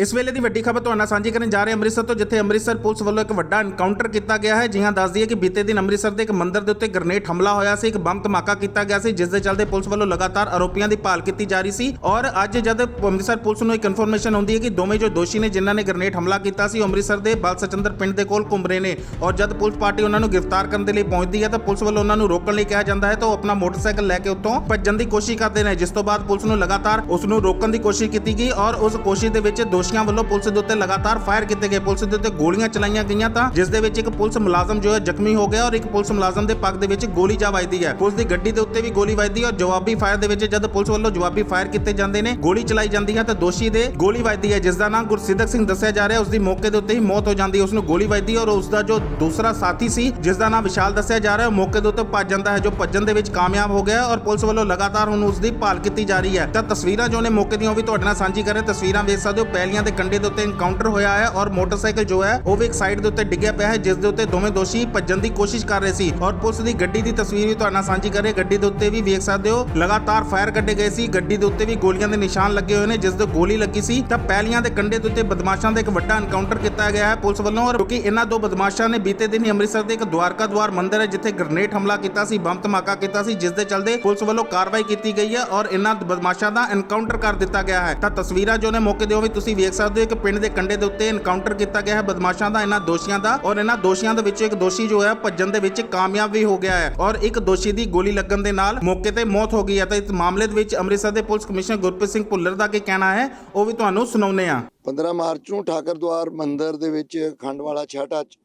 ਇਸ ਵੇਲੇ ਦੀ ਵੱਡੀ ਖਬਰ ਤੁਹਾਨੂੰ ਨਾਲ ਸਾਂਝੀ ਕਰਨ ਜਾ ਰਹੇ ਅੰਮ੍ਰਿਤਸਰ ਤੋਂ, ਜਿੱਥੇ ਅੰਮ੍ਰਿਤਸਰ ਪੁਲਿਸ ਵੱਲੋਂ ਇੱਕ ਵੱਡਾ ਐਨਕਾਊਂਟਰ ਕੀਤਾ ਗਿਆ ਹੈ। ਜੀ ਦੱਸਦੀ ਦੱਸ ਕਿ ਬੀਤੇ ਦਿਨ ਅੰਮ੍ਰਿਤਸਰ ਦੇ ਇੱਕ ਮੰਦਿਰ ਦੇ ਉੱਤੇ ਗ੍ਰਨੇਡ ਹਮਲਾ ਹੋਇਆ ਸੀ। ਇੱਕ ਬੰਬ ਧਮਾਕਾ ਕੀਤਾ ਗਿਆ ਸੀ, ਜਿਸ ਦੇ ਚੱਲਦੇ ਪੁਲਿਸ ਵੱਲੋਂ ਲਗਾਤਾਰ ਆਰੋਪੀਆਂ ਦੀ ਭਾਲ ਕੀਤੀ ਜਾ ਰਹੀ ਸੀ। ਔਰ ਅੱਜ ਜਦ ਅੰਮ੍ਰਿਤਸਰ ਪੁਲਿਸ ਨੂੰ ਇੱਕ ਇਨਫੋਰਮੇਸ਼ਨ ਆਉਂਦੀ ਹੈ ਕਿ ਦੋਵੇਂ ਜੋ ਦੋਸ਼ੀ ਨੇ, ਜਿਨ੍ਹਾਂ ਨੇ ਗ੍ਰਨੇਡ ਹਮਲਾ ਕੀਤਾ ਸੀ, ਉਹ ਅੰਮ੍ਰਿਤਸਰ ਦੇ ਬਲ ਸਚੰਦਰ ਪਿੰਡ ਦੇ ਕੋਲ ਘੁੰਮ ਰਹੇ ਨੇ। ਔਰ ਜਦ ਪੁਲਿਸ ਪਾਰਟੀ ਉਹਨਾਂ ਨੂੰ ਗ੍ਰਿਫਤਾਰ ਕਰਨ ਦੇ ਲਈ ਪਹੁੰਚਦੀ ਹੈ, ਤਾਂ ਪੁਲਿਸ ਵੱਲੋਂ ਉਹਨਾਂ ਨੂੰ ਰੋਕਣ ਲਈ ਕਿਹਾ ਜਾਂਦਾ ਹੈ। ਤਾਂ ਉਹ ਆਪਣਾ ਮੋਟਰਸਾਈਕਲ ਲੈ ਕੇ ਉੱਥੋਂ ਭੱਜਣ ਦੀ ਕੋਸ਼ਿਸ਼ ਕਰਦੇ ਨੇ। ਜਿਸ ਤੋਂ ਬਾਅਦ ਪੁਲਿਸ ਨੂੰ ਲਗਾਤਾਰ ਉਸ ਨੂੰ ਰੋਕਣ ਦੀ ਕੋਸ਼ਿਸ਼ ਕੀਤੀ ਗਈ ਔਰ ਉਸ ਕੋਸ਼ਿਸ਼ ਦੇ ਵਿੱਚ ਦੋਸ਼ੀਆਂ ਵੱਲੋਂ ਪੁਲਿਸ ਦੇ ਉੱਤੇ ਲਗਾਤਾਰ ਫਾਇਰ ਕੀਤੇ ਗਏ। ਪੁਲਿਸ ਦੇ ਉੱਤੇ ਗੋਲੀਆਂ ਚਲਾਈਆਂ ਗਈਆਂ ਤਾਂ ਜਿਸ ਦੇ ਵਿੱਚ ਇੱਕ ਪੁਲਿਸ ਮੁਲਾਜ਼ਮ ਜੋ ਹੈ ਜ਼ਖਮੀ ਹੋ ਗਿਆ ਔਰ ਇੱਕ ਪੁਲਿਸ ਮੁਲਾਜ਼ਮ ਦੇ ਪੱਗ ਦੇ ਵਿੱਚ ਗੋਲੀ ਜਾ ਵੱਜਦੀ ਹੈ। ਪੁਲਿਸ ਦੀ ਗੱਡੀ ਦੇ ਉੱਤੇ ਵੀ ਗੋਲੀ ਵੱਜਦੀ ਹੈ ਔਰ ਜਵਾਬੀ ਫਾਇਰ ਦੇ ਵਿੱਚ ਜਦ ਪੁਲਿਸ ਵੱਲੋਂ ਜਵਾਬੀ ਫਾਇਰ ਕੀਤੇ ਜਾਂਦੇ ਨੇ, ਗੋਲੀ ਚਲਾਈ ਜਾਂਦੀ ਹੈ ਤਾਂ ਦੋਸ਼ੀ ਦੇ ਗੋਲੀ ਵੱਜਦੀ ਹੈ, ਜਿਸ ਦਾ ਨਾਮ ਗੁਰਸਿੱਧਕ ਸਿੰਘ ਦੱਸਿਆ ਜਾ ਰਿਹਾ ਉਸ ਦੀ ਮੌਕੇ ਦੇ ਉੱਤੇ ਹੀ ਮੌਤ ਹੋ ਜਾਂਦੀ ਹੈ, ਉਸ ਨੂੰ ਗੋਲੀ ਵੱਜਦੀ ਹੈ ਔਰ ਉਸ ਦਾ ਜੋ ਦੂਸਰਾ ਸਾਥੀ ਸੀ, ਜਿਸ ਦਾ ਨਾਮ ਵਿਸ਼ਾਲ ਦੱਸਿਆ ਜਾ ਰਿਹਾ ਉਹ ਮੌਕੇ ਦੇ ਉੱਤੇ ਭੱਜ ਜਾਂਦਾ ਹੈ, ਜੋ ਭੱਜਣ ਦੇ ਵਿੱਚ ਕਾਮਯਾਬ ਹੋ ਗਿਆ ਔਰ ਪੁਲਿਸ ਵੱਲੋਂ ਲਗਾਤਾਰ ਹੁਣ ਉਸ ਦੀ ਭਾਲ ਕੀਤੀ ਜਾ ਰਹੀ ਹੈ। ਤਾਂ ਤਸਵੀਰਾਂ ਜੋ ਨੇ ਮੌਕੇ ਦੀਆਂ ਉਹ ਵੀ ਤੁਹਾਡੇ ਨਾਲ ਸਾਂਝੀ ਕਰ ਰਹੇ ਤਸਵੀਰਾਂ ਵੇਖ ਸਕਦੇ ਹੋ ਪੈਲੀਆਂ ਦੇ ਕੰਡੇ ਦੇ ਉੱਤੇ ਇਨਕਾਊਂਟਰ ਹੋਇਆ ਹੈ ਔਰ ਮੋਟਰਸਾਈਕਲ ਜੋ ਹੈ, ਉਹ ਵੀ ਇੱਕ ਸਾਈਡ ਦੇ ਉੱਤੇ ਡਿੱਗਿਆ ਪਿਆ ਹੈ, ਜਿਸ ਦੇ ਉੱਤੇ ਦੋਵੇਂ ਦੋਸ਼ੀ ਭੱਜਣ ਦੀ ਕੋਸ਼ਿਸ਼ ਕਰ ਰਹੇ ਸੀ ਔਰ ਪੁਲਿਸ ਦੀ ਗੱਡੀ ਦੀ ਤਸਵੀਰ ਵੀ ਤੁਹਾਡੇ ਸਾਂਝੀ ਕਰ ਰਹੇ ਗੱਡੀ ਦੇ ਉੱਤੇ ਵੀ ਵੇਖ ਸਕਦੇ ਹੋ, ਲਗਾਤਾਰ ਫਾਇਰ ਕੱਢੇ ਗਏ ਸੀ। ਗੱਡੀ ਦੇ ਉੱਤੇ ਵੀ ਗੋਲੀਆਂ ਦੇ ਨਿਸ਼ਾਨ ਲੱਗੇ ਹੋਏ ਨੇ, ਜਿਸ ਦੇ ਗੋਲੀ ਲੱਗੀ ਸੀ। ਤਾਂ ਪੈਲੀਆਂ ਦੇ ਕੰਢੇ ਦੇ ਉੱਤੇ ਬਦਮਾਸ਼ਾਂ ਦਾ ਇੱਕ ਵੱਡਾ ਇਨਕਾਊਂਟਰ ਕੀਤਾ ਗਿਆ ਹੈ ਪੁਲਿਸ ਵੱਲੋਂ ਔਰ ਕਿਉਂਕਿ ਇਹਨਾਂ ਦੋ ਬਦਮਾਸ਼ਾਂ ਨੇ ਬੀਤੇ ਦਿਨ ਹੀ ਅੰਮ੍ਰਿਤਸਰ ਦੇ ਇੱਕ ਦਵਾਰਕਾ ਦਵਾਰ ਮੰਦਿਰ ਹੈ, ਜਿੱਥੇ ਗ੍ਰਨੇਡ ਹਮਲਾ ਕੀਤਾ ਸੀ, ਬੰਬ ਧਮਾਕਾ ਕੀਤਾ ਸੀ, ਜਿਸ ਦੇ ਚਲਦੇ ਪੁਲਿਸ ਵੱਲੋਂ ਕਾਰਵਾਈ ਕੀਤੀ ਗਈ ਹੈ ਔਰ ਇਹਨਾਂ ਬਦਮਾਸ਼ਾਂ ਦਾ ਇਨਕਾਊਂਟਰ ਕਰ ਦਿੱਤਾ ਗਿਆ ਹੈ। ਤਾਂ ਤਸਵੀਰਾਂ ਜੋ ਨੇ ਮੌਕੇ ਦੇ ਉਹ ਵੀ ਤੁਸੀਂ ਵੇਖ ਸਕਦੇ ਹੋ ਕਿ ਪਿੰਡ ਦੇ ਕੰਢੇ ਦੇ ਉੱਤੇ ਐਨਕਾਊਂਟਰ ਕੀਤਾ ਗਿਆ ਹੈ, ਬਦਮਾਸ਼ਾਂ ਦਾ, ਇਹਨਾਂ ਦੋਸ਼ੀਆਂ ਦਾ, ਔਰ ਇਹਨਾਂ ਦੋਸ਼ੀਆਂ ਦੇ ਵਿੱਚੋਂ ਇੱਕ ਦੋਸ਼ੀ ਜੋ ਹੈ ਭੱਜਣ ਦੇ ਵਿੱਚ ਕਾਮਯਾਬ ਵੀ ਹੋ ਗਿਆ ਹੈ, ਔਰ ਇੱਕ ਦੋਸ਼ੀ ਦੀ ਗੋਲੀ ਲੱਗਣ ਦੇ ਨਾਲ ਮੌਕੇ ਤੇ ਮੌਤ ਹੋ ਗਈ ਹੈ, ਤਾਂ ਇਸ ਮਾਮਲੇ ਦੇ ਵਿੱਚ ਅੰਮ੍ਰਿਤਸਰ ਦੇ ਪੁਲਿਸ ਕਮਿਸ਼ਨਰ ਗੁਰਪ੍ਰੀਤ ਸਿੰਘ ਭੁੱਲਰ ਦਾ ਕੀ ਕਹਿਣਾ ਹੈ, ਉਹ ਵੀ ਤੁਹਾਨੂੰ ਸੁਣਾਉਂਦੇ ਹਾਂ। 15 ਮਾਰਚ ਨੂੰ ਠਾਕਰ ਦੁਆਰ ਮੰਦਿਰ ਦੇ ਵਿੱਚ ਖੰਡਵਾਲਾ ਛਾਟਾ 'ਚ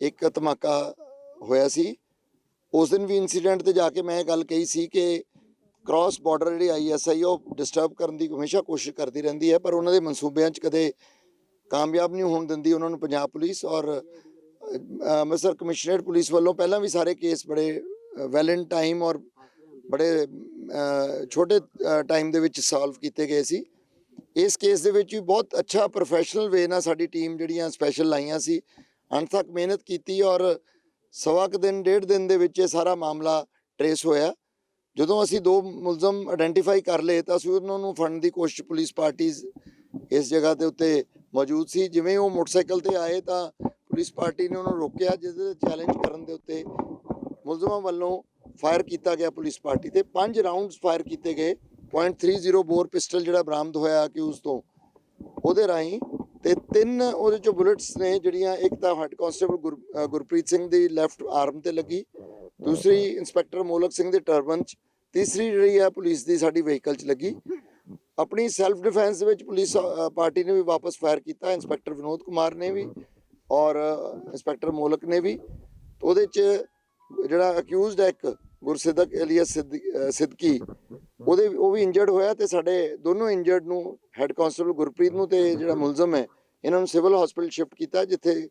ਇੱਕ ਧਮਾਕਾ ਹੋਇਆ ਸੀ। ਉਸ ਦਿਨ ਵੀ ਇਨਸੀਡੈਂਟ ਤੇ ਜਾ ਕੇ ਮੈਂ ਇਹ ਗੱਲ ਕਹੀ ਸੀ ਕਿ ਕ੍ਰਾਸ ਬਾਰਡਰ ਜਿਹੜੀ ਆਈਐਸਆਈ ਉਹ ਡਿਸਟਰਬ ਕਰਨ ਦੀ ਹਮੇਸ਼ਾ ਕੋਸ਼ਿਸ਼ ਕਰਦੀ ਰਹਿੰਦੀ ਹੈ, ਪਰ ਉਹਨਾਂ ਦੇ ਮਨਸੂਬਿਆਂ 'ਚ ਕਦੇ ਕਾਮਯਾਬ ਨਹੀਂ ਹੋਣ ਦਿੰਦੀ ਉਹਨਾਂ ਨੂੰ ਪੰਜਾਬ ਪੁਲਿਸ ਔਰ ਅੰਮ੍ਰਿਤਸਰ ਕਮਿਸ਼ਨਰੇਟ ਪੁਲਿਸ ਵੱਲੋਂ ਪਹਿਲਾਂ ਵੀ ਸਾਰੇ ਕੇਸ ਬੜੇ ਵੈਲ ਇਨ ਟਾਈਮ ਔਰ ਬੜੇ ਛੋਟੇ ਟਾਈਮ ਦੇ ਵਿੱਚ ਸੋਲਵ ਕੀਤੇ ਗਏ ਸੀ। ਇਸ ਕੇਸ ਦੇ ਵਿੱਚ ਵੀ ਬਹੁਤ ਅੱਛਾ ਪ੍ਰੋਫੈਸ਼ਨਲ ਵੇ ਨਾਲ ਸਾਡੀ ਟੀਮ ਜਿਹੜੀਆਂ ਸਪੈਸ਼ਲ ਲਾਈਆਂ ਸੀ ਅੰਤ ਤੱਕ ਮਿਹਨਤ ਕੀਤੀ ਔਰ ਸਵਾ ਕੁ ਦਿਨ, ਡੇਢ ਦਿਨ ਦੇ ਵਿੱਚ ਇਹ ਸਾਰਾ ਮਾਮਲਾ ਟਰੇਸ ਹੋਇਆ। ਜਦੋਂ ਅਸੀਂ ਦੋ ਮੁਲਜ਼ਮ ਆਇਡੈਂਟੀਫਾਈ ਕਰ ਲਏ ਤਾਂ ਅਸੀਂ ਉਹਨਾਂ ਨੂੰ ਫੜਨ ਦੀ ਕੋਸ਼ਿਸ਼ ਪੁਲਿਸ ਪਾਰਟੀਆਂ ਇਸ ਜਗ੍ਹਾ ਦੇ ਉੱਤੇ ਮੌਜੂਦ ਸੀ। ਜਿਵੇਂ ਉਹ ਮੋਟਰਸਾਈਕਲ ਤੇ ਆਏ ਤਾਂ ਪੁਲਿਸ ਪਾਰਟੀ ਨੇ ਉਹਨਾਂ ਨੂੰ ਰੋਕਿਆ ਜਿਸ ਦੇ ਚੈਲੰਜ ਕਰਨ ਦੇ ਉੱਤੇ ਮੁਲਜ਼ਮਾਂ ਵੱਲੋਂ ਫਾਇਰ ਕੀਤਾ ਗਿਆ ਪੁਲਿਸ ਪਾਰਟੀ ਤੇ। ਪੰਜ ਰਾਉਂਡਸ ਫਾਇਰ ਕੀਤੇ ਗਏ .30 ਬੋਰ ਪਿਸਟਲ ਜਿਹੜਾ ਬਰਾਮਦ ਹੋਇਆ ਕਿ ਉਸ ਤੋਂ, ਉਹਦੇ ਰਾਹੀਂ ਤੇ ਤਿੰਨ ਉਹਦੇ ਚੋਂ ਬੁਲੇਟਸ ਨੇ ਜਿਹੜੀਆਂ, ਇੱਕ ਤਾਂ ਹੈਡ ਕਾਂਸਟੇਬਲ ਗੁਰ- ਗੁਰਪ੍ਰੀਤ ਸਿੰਘ ਦੀ ਲੈਫਟ ਆਰਮ ਤੇ ਲੱਗੀ, ਦੂਸਰੀ ਇੰਸਪੈਕਟਰ ਮੋਲਕ ਸਿੰਘ ਦੇ ਟਰਬਨ 'ਚ ਤੀਸਰੀ ਜਿਹੜੀ ਹੈ ਪੁਲਿਸ ਦੀ ਸਾਡੀ ਵਹੀਕਲ 'ਚ ਲੱਗੀ। ਆਪਣੀ ਸੈਲਫ ਡਿਫੈਂਸ ਦੇ ਵਿੱਚ ਪੁਲਿਸ ਪਾਰਟੀ ਨੇ ਵੀ ਵਾਪਸ ਫਾਇਰ ਕੀਤਾ, ਇੰਸਪੈਕਟਰ ਵਿਨੋਦ ਕੁਮਾਰ ਨੇ ਵੀ ਔਰ ਇੰਸਪੈਕਟਰ ਮੋਲਕ ਨੇ ਵੀ। ਉਹਦੇ 'ਚ ਜਿਹੜਾ ਅਕਿਊਜ਼ਡ ਹੈ ਇੱਕ ਗੁਰਸਿੱਧਕ ਏਲੀਅਸ ਸਿੱਦਕੀ ਉਹਦੇ ਉਹ ਵੀ ਇੰਜਰਡ ਹੋਇਆ ਤੇ ਸਾਡੇ ਦੋਨੋਂ ਇੰਜਰਡ ਨੂੰ ਹੈੱਡ ਕਾਂਸਟੇਬਲ ਗੁਰਪ੍ਰੀਤ ਨੂੰ ਤੇ ਜਿਹੜਾ ਮੁਲਜ਼ਮ ਹੈ, ਇਹਨਾਂ ਨੂੰ ਸਿਵਲ ਹਸਪੀਟਲ ਸ਼ਿਫਟ ਕੀਤਾ, ਜਿੱਥੇ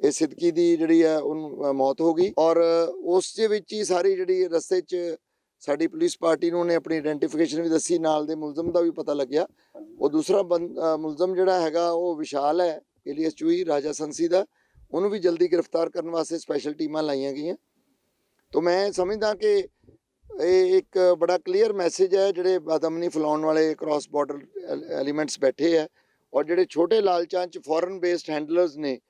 ਇਹ ਸਿੱਦਕੀ ਦੀ ਜਿਹੜੀ ਹੈ ਉਹਨੂੰ ਮੌਤ ਹੋ ਗਈ। ਔਰ ਉਸ ਦੇ ਵਿੱਚ ਹੀ ਸਾਰੀ ਜਿਹੜੀ ਰਸਤੇ 'ਚ ਸਾਡੀ ਪੁਲਿਸ ਪਾਰਟੀ ਨੂੰ ਨੇ ਆਪਣੀ ਆਇਡੈਂਟੀਫਿਕੇਸ਼ਨ ਵੀ ਦੱਸੀ, ਨਾਲ ਦੇ ਮੁਲਜ਼ਮ ਦਾ ਵੀ ਪਤਾ ਲੱਗਿਆ। ਉਹ ਦੂਸਰਾ ਬੰ- ਮੁਲਜ਼ਮ ਜਿਹੜਾ ਹੈਗਾ, ਉਹ ਵਿਸ਼ਾਲ ਹੈ, ਏਲੀਅਸ ਚੂਈ ਰਾਜਾ ਸੰਸੀ ਦਾ। ਉਹਨੂੰ ਵੀ ਜਲਦੀ ਗ੍ਰਿਫਤਾਰ ਕਰਨ ਵਾਸਤੇ ਸਪੈਸ਼ਲ ਟੀਮਾਂ ਲਾਈਆਂ ਗਈਆਂ। ਤੋਂ ਮੈਂ ਸਮਝਦਾ ਕਿ ਇਹ ਇੱਕ ਬੜਾ ਕਲੀਅਰ ਮੈਸੇਜ ਹੈ, ਜਿਹੜੇ ਬਦਮਨੀ ਫੈਲਾਉਣ ਵਾਲੇ ਕ੍ਰਾਸ ਬਾਰਡਰ ਐਲੀਮੈਂਟਸ ਬੈਠੇ ਹੈ। ਔਰ ਜਿਹੜੇ ਛੋਟੇ ਲਾਲਚਾਂ ਚ ਫੋਰਨ ਬੇਸਡ ਹੈਂਡਲਰਸ ਨੇ,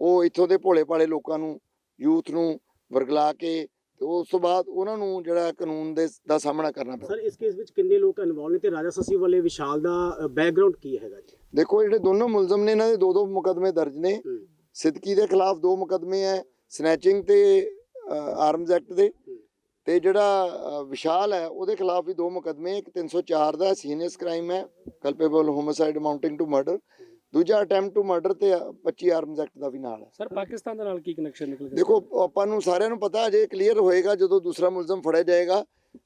ਉਹ ਇੱਥੋਂ ਦੇ ਭੋਲੇ ਭਾਲੇ ਲੋਕਾਂ ਨੂੰ, ਯੂਥ ਨੂੰ ਵਰਗਲਾ ਕੇ ਤੇ ਉਸ ਤੋਂ ਬਾਅਦ ਉਹਨਾਂ ਨੂੰ ਜਿਹੜਾ ਕਾਨੂੰਨ ਦੇ ਦਾ ਸਾਹਮਣਾ ਕਰਨਾ ਪੈਂਦਾ ਸਰ ਇਸ ਕੇਸ ਵਿੱਚ ਕਿੰਨੇ ਲੋਕ ਇਨਵੋਲਵ ਨੇ ਤੇ ਰਾਜਾ ਸਸੀ ਵਾਲੇ ਵਿਸ਼ਾਲ ਦਾ ਬੈਕਗ੍ਰਾਉਂਡ ਕੀ ਹੈਗਾ ਜੀ? ਦੇਖੋ ਜਿਹੜੇ ਦੋਨੋਂ ਮੁਲਜ਼ਮ ਨੇ ਇਹਨਾਂ ਦੇ ਦੋ ਦੋ ਮੁਕਦਮੇ ਦਰਜ ਨੇ। ਸਿੱਦਕੀ ਦੇ ਖਿਲਾਫ ਦੋ ਮੁਕਦਮੇ ਹੈ ਸਨੈਚਿੰਗ ਤੇ ਆਰਮਜ਼ ਐਕਟ ਦੇ। ਤੇ ਜਿਹੜਾ ਵਿਸ਼ਾਲ ਹੈ ਉਹਦੇ ਖਿਲਾਫ ਵੀ ਦੋ ਮੁਕਦਮੇ ਇੱਕ 304 ਦਾ ਸੀਨੀਅਸ ਕ੍ਰਾਈਮ ਹੈ culpable homicide amounting to murder ਦੂਜਾ ਅਟੈਂਪਟ ਟੂ ਮਰਡਰ ਤੇ 25 ਆਰਮਜ਼ ਐਕਟ ਦਾ ਵੀ ਨਾਲ ਹੈ। ਸਰ ਪਾਕਿਸਤਾਨ ਦੇ ਨਾਲ ਕੀ ਕਨੈਕਸ਼ਨ ਨਿਕਲ ਗਿਆ ਦੇਖੋ ਆਪਾਂ ਨੂੰ ਸਾਰਿਆਂ ਨੂੰ ਪਤਾ ਅਜੇ ਕਲੀਅਰ ਹੋਏਗਾ ਜਦੋਂ ਦੂਸਰਾ ਮੁਲਜ਼ਮ ਫੜਿਆ ਜਾਏਗਾ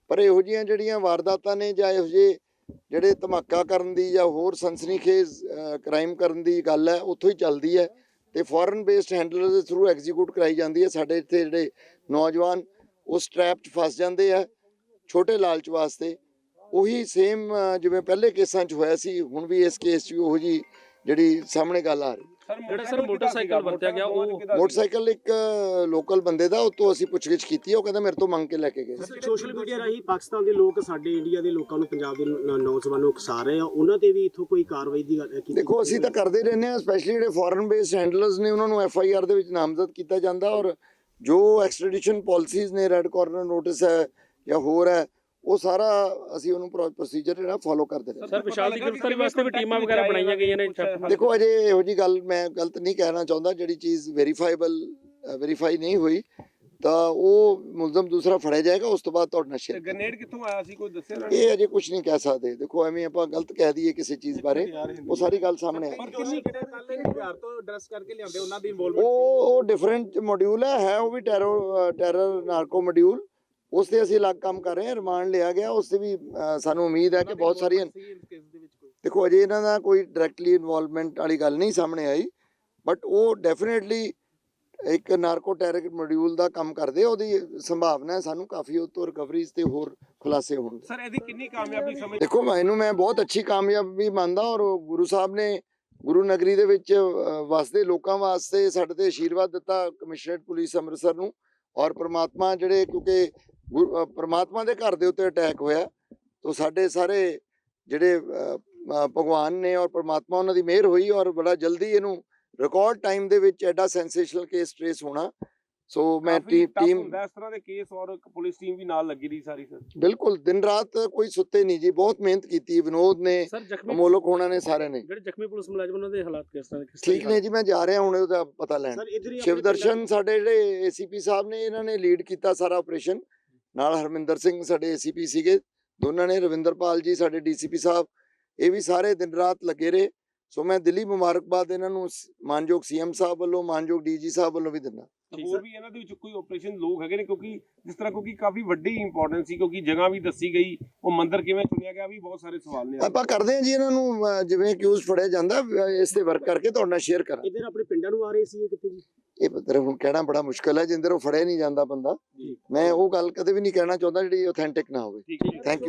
ਪਰ ਇਹੋ ਜੀਆਂ ਜਿਹੜੀਆਂ ਵਾਰਦਾਤਾਂ ਨੇ ਜਾਂ ਇਹੋ ਜਿਹੇ ਜਿਹੜੇ ਧਮਾਕਾ ਕਰਨ ਦੀ ਜਾਂ ਹੋਰ ਸਨਸਨੀਖੇਜ਼ ਕ੍ਰਾਈਮ ਕਰਨ ਦੀ ਗੱਲ ਹੈ ਉੱਥੋਂ ਹੀ ਚੱਲਦੀ ਹੈ ਤੇ ਫੋਰਨ ਬੇਸਡ ਹੈਂਡਲਰ ਦੇ ਥਰੂ ਐਗਜ਼ੀਕਿਊਟ ਕਰਾਈ ਜਾਂਦੀ ਹੈ। ਸਾਡੇ ਇੱਥੇ ਜਿਹੜੇ ਨੌਜਵਾਨ ਉਸ ਟ੍ਰੈਪ 'ਚ ਫਸ ਜਾਂਦੇ ਆ ਛੋਟੇ ਲਾਲਚ ਵਾਸਤੇ। ਉਹੀ ਸੇਮ ਜਿਵੇਂ ਪਹਿਲੇ ਕੇਸਾਂ 'ਚ ਹੋਇਆ ਸੀ ਹੁਣ ਵੀ ਇਸ ਕੇਸ 'ਚ ਉਹੋ ਜੀ ਜਿਹੜੀ ਸਾਹਮਣੇ ਗੱਲ ਆ ਰਹੀ ਜਿਹੜਾ ਸਰ ਮੋਟਰਸਾਈਕਲ ਵਰਤਿਆ ਗਿਆ ਉਹ ਮੋਟਰਸਾਈਕਲ ਇੱਕ ਲੋਕਲ ਬੰਦੇ ਦਾ ਉਹ ਤੋਂ ਅਸੀਂ ਪੁੱਛਗਿੱਛ ਕੀਤੀ ਉਹ ਕਹਿੰਦਾ ਮੇਰੇ ਤੋਂ ਮੰਗ ਕੇ ਲੈ ਕੇ ਗਏ। ਸੋਸ਼ਲ ਮੀਡੀਆ ਰਾਹੀਂ ਪਾਕਿਸਤਾਨ ਦੇ ਲੋਕ ਸਾਡੇ ਇੰਡੀਆ ਦੇ ਲੋਕਾਂ ਨੂੰ ਪੰਜਾਬ ਦੇ ਨੌਜਵਾਨਾਂ ਨੂੰ ਉਕਸਾ ਰਹੇ ਆ ਉਹਨਾਂ ਤੇ ਵੀ ਇਥੋਂ ਕੋਈ ਕਾਰਵਾਈ ਦੀ ਗੱਲ ਕੀਤੀ ਦੇਖੋ ਅਸੀਂ ਤਾਂ ਕਰਦੇ ਰਹਿੰਦੇ ਹਾਂ ਸਪੈਸ਼ਲੀ ਜਿਹੜੇ ਫੋਰਨ ਬੇਸਡ ਹੈਂਡਲਰਸ ਨੇ ਉਹਨਾਂ ਨੂੰ ਐਫ ਆਈ ਆਰ ਦੇ ਵਿੱਚ ਨਾਮਜ਼ਦ ਕੀਤਾ ਜਾਂਦਾ ਔਰ ਜੋ ਐਕਸਟ੍ਰੈਡੀਸ਼ਨ ਪਾਲਿਸੀਜ਼ ਨੇ ਰੈੱਡ ਕਾਰਨਰ ਨੋਟਿਸ ਹੈ ਜਾਂ ਹੋਰ ਹੈ ਉਹ ਸਾਰਾ ਅਸੀਂ ਉਹਨੂੰ ਪ੍ਰੋਸੀਜਰ ਜਿਹੜਾ ਫੋਲੋ ਕਰਦੇ ਰਹਿੰਦੇ ਸਰ ਵਿਸ਼ਾਲ ਦੀ ਗ੍ਰਿਫਤਾਰੀ ਵਾਸਤੇ ਵੀ ਟੀਮਾਂ ਵਗੈਰਾ ਬਣਾਈਆਂ ਗਈਆਂ ਨੇ। ਦੇਖੋ ਅਜੇ ਇਹੋ ਜੀ ਗੱਲ ਮੈਂ ਗਲਤ ਨਹੀਂ ਕਹਿਣਾ ਚਾਹੁੰਦਾ ਜਿਹੜੀ ਚੀਜ਼ ਵੈਰੀਫਾਈਬਲ ਵੈਰੀਫਾਈ ਨਹੀਂ ਹੋਈ ਤਾਂ ਉਹ ਮੁਲਜ਼ਮ ਦੂਸਰਾ ਫੜਿਆ ਜਾਏਗਾ ਉਸ ਤੋਂ ਬਾਅਦ ਤੁਹਾਡੇ ਸ਼ੇਅਰ ਗ੍ਰੇਨੇਡ ਕਿੱਥੋਂ ਆਇਆ ਸੀ ਕੋਈ ਦੱਸਿਆ ਇਹ ਅਜੇ ਕੁਝ ਨਹੀਂ ਕਹਿ ਸਕਦੇ। ਦੇਖੋ ਐਵੇਂ ਆਪਾਂ ਗਲਤ ਕਹਿ ਦਈਏ ਕਿਸੇ ਚੀਜ਼ ਬਾਰੇ ਉਹ ਸਾਰੀ ਗੱਲ ਸਾਹਮਣੇ ਆਈ ਕਿੰਨੀ ਕਿਹੜੇ ਕੱਲ ਬਿਹਾਰ ਤੋਂ ਡਰੈਸ ਕਰਕੇ ਲਿਆਉਂਦੇ ਉਹਨਾਂ ਦੀ ਉਹ ਉਹ ਡਿਫਰੈਂਟ ਮੋਡਿਊਲ ਹੈ ਹੈ ਉਹ ਵੀ ਟੈਰਰ ਟੈਰਰ ਨਾਰਕੋ ਮੋਡਿਊਲ ਉਸ ਤੇ ਅਸੀਂ ਅਲੱਗ ਕੰਮ ਕਰ ਰਹੇ ਹਾਂ ਰਿਮਾਂਡ ਲਿਆ ਗਿਆ ਉਸ ਤੇ ਵੀ ਸਾਨੂੰ ਉਮੀਦ ਹੈ ਕਿ ਬਹੁਤ ਸਾਰੀਆਂ ਦੇਖੋ ਅਜੇ ਇਹਨਾਂ ਦਾ ਕੋਈ ਡਾਇਰੈਕਟਲੀ ਇਨਵੋਲਵਮੈਂਟ ਵਾਲੀ ਗੱਲ ਨਹੀਂ ਸਾਹਮਣੇ ਆਈ ਬਟ ਉਹ ਡੈਫੀਨਿਟਲੀ ਇੱਕ ਨਾਰਕੋ ਟੈਰਰ ਮੋਡਿਊਲ ਦਾ ਕੰਮ ਕਰਦੇ ਆ, ਉਹਦੀ ਸੰਭਾਵਨਾ ਹੈ ਸਾਨੂੰ ਕਾਫੀ ਉਹ ਤੋਂ ਰਿਕਵਰੀਜ਼ ਤੇ ਹੋਰ ਖੁਲਾਸੇ ਹੋਣਗੇ। ਸਰ ਇਹਦੀ ਕਿੰਨੀ ਕਾਮਯਾਬੀ ਸਮਝ ਦੇਖੋ ਮੈਨੂੰ ਮੈਂ ਬਹੁਤ ਅੱਛੀ ਕਾਮਯਾਬੀ ਮੰਨਦਾ ਔਰ ਗੁਰੂ ਸਾਹਿਬ ਨੇ ਗੁਰੂ ਨਗਰੀ ਦੇ ਵਿੱਚ ਵਸਦੇ ਲੋਕਾਂ ਵਾਸਤੇ ਸਾਡੇ ਤੇ ਆਸ਼ੀਰਵਾਦ ਦਿੱਤਾ ਕਮਿਸ਼ਨਰੇਟ ਪੁਲਿਸ ਅੰਮ੍ਰਿਤਸਰ ਨੂੰ। ਔਰ ਪ੍ਰਮਾਤਮਾ ਜਿਹੜੇ ਕਿਉਂਕਿ ਗੁਰ- ਅ, ਪ੍ਰਮਾਤਮਾ ਦੇ ਘਰ ਦੇ ਉੱਤੇ ਅਟੈਕ ਹੋਇਆ ਤੋਂ ਸਾਡੇ ਸਾਰੇ ਜਿਹੜੇ ਭਗਵਾਨ ਨੇ ਔਰ ਪ੍ਰਮਾਤਮਾ ਉਹਨਾਂ ਦੀ ਮਿਹਰ ਹੋਈ ਔਰ ਬੜਾ ਜਲਦੀ ਇਹਨੂੰ ਰਿਕਾਰਡ ਟਾਈਮ ਦੇ ਵਿੱਚ ਐਡਾ ਸੈਂਸੇਸ਼ਨਲ ਕੇਸ ਟ੍ਰੇਸ ਹੋਣਾ ਸੋ ਮੈਂ ਟੀਮ ਹੁੰਦਾ ਇਸ ਤਰ੍ਹਾਂ ਦੇ ਕੇਸ ਔਰ ਇੱਕ ਪੁਲਿਸ ਟੀਮ ਵੀ ਨਾਲ ਲੱਗੀ ਰਹੀ ਸਾਰੀ ਸਰ ਬਿਲਕੁਲ ਦਿਨ ਰਾਤ ਕੋਈ ਸੁੱਤੇ ਨਹੀਂ ਜੀ ਬਹੁਤ ਮਿਹਨਤ ਕੀਤੀ ਵਿਨੋਦ ਨੇ ਸਰ ਅਮੋਲਕ ਹੋਣਾ ਨੇ ਸਾਰਿਆਂ ਨੇ। ਜਿਹੜੇ ਜ਼ਖਮੀ ਪੁਲਿਸ ਮੁਲਾਜ਼ਮ ਉਹਨਾਂ ਦੇ ਹਾਲਾਤ ਕਿਸ ਤਰ੍ਹਾਂ ਦੇ ਠੀਕ ਨੇ ਜੀ ਮੈਂ ਜਾ ਰਿਹਾ ਹੁਣ ਉਹਦਾ ਪਤਾ ਲੈਣ। ਸਰ ਸ਼ਿਵ ਦਰਸ਼ਨ ਸਾਡੇ ਜਿਹੜੇ ਏਸੀਪੀ ਸਾਹਿਬ ਨੇ ਇਹਨਾਂ ਨੇ ਲੀਡ ਕੀਤਾ ਸਾਰਾ ਆਪਰੇਸ਼ਨ ਨਾਲ ਹਰਮਿੰਦਰ ਸਿੰਘ ਸਾਡੇ ਏਸੀਪੀ ਸੀਗੇ ਦੋਨਾਂ ਨੇ ਰਵਿੰਦਰਪਾਲ ਜੀ ਸਾਡੇ ਡੀਸੀਪੀ ਸਾਹਿਬ ਇਹ ਵੀ ਸਾਰੇ ਦਿਨ ਰਾਤ ਲੱਗੇ ਰਹੇ। ਸੋ ਮੈਂ ਦਿੱਲੀ ਮੁਬਾਰਕਬਾਦ ਇਹਨਾਂ ਨੂੰ ਸ- ਮਾਨਯੋਗ ਸੀਐਮ ਸਾਹਿਬ ਵੱਲੋਂ ਮਾਨਯੋਗ ਡੀਜੀ ਸਾਹਿਬ ਵੱਲੋਂ ਵੀ ਦਿੰਦਾ। ਹੋਰ ਵੀ ਇਹਨਾਂ ਦੇ ਵਿੱਚ ਕੋਈ ਆਪਰੇਸ਼ਨ ਲੋਕ ਹੈਗੇ ਨੇ ਕਿਉਂਕਿ ਜਿਸ ਤਰ੍ਹਾਂ ਕਿਉਂਕਿ ਕਾਫੀ ਵੱਡੀ ਇੰਪੋਰਟੈਂਸ ਸੀ ਕਿਉਂਕਿ ਜਗ੍ਹਾ ਵੀ ਦੱਸੀ ਗਈ ਉਹ ਮੰਦਿਰ ਕਿਵੇਂ ਚੁਣਿਆ ਗਿਆ ਵੀ ਬਹੁਤ ਸਾਰੇ ਸਵਾਲ ਨੇ। ਆਪਾਂ ਕਰਦੇ ਹਾਂ ਜੀ ਇਹਨਾਂ ਨੂੰ ਜਿਵੇਂ ਅਕਿਊਜ਼ ਫੜਿਆ ਜਾਂਦਾ ਇਸ ਤੇ ਵਰਕ ਕਰਕੇ ਤੁਹਾਡੇ ਨਾਲ ਸ਼ੇਅਰ ਕਰਾਂ ਇਧਰ ਆਪਣੇ ਪਿੰਡਾਂ ਨੂੰ ਆ ਰਹੇ ਸੀ ਇਹ ਕਿਤੇ ਜੀ? ਇਹ ਪਤਾ ਹੁਣ ਕਹਿਣਾ ਬੜਾ ਮੁਸ਼ਕਲ ਹੈ ਜਿੰਦਰ ਉਹ ਫੜਿਆ ਨਹੀਂ ਜਾਂਦਾ ਬੰਦਾ। ਮੈਂ ਉਹ ਗੱਲ ਕਦੇ ਵੀ ਨਹੀਂ ਕਹਿਣਾ ਚਾਹੁੰਦਾ ਜਿਹੜੀ ਆਥੈਂਟਿਕ ਨਾ ਹੋਵੇ। ਠੀਕ ਹੈ ਥੈਂਕ ਯੂ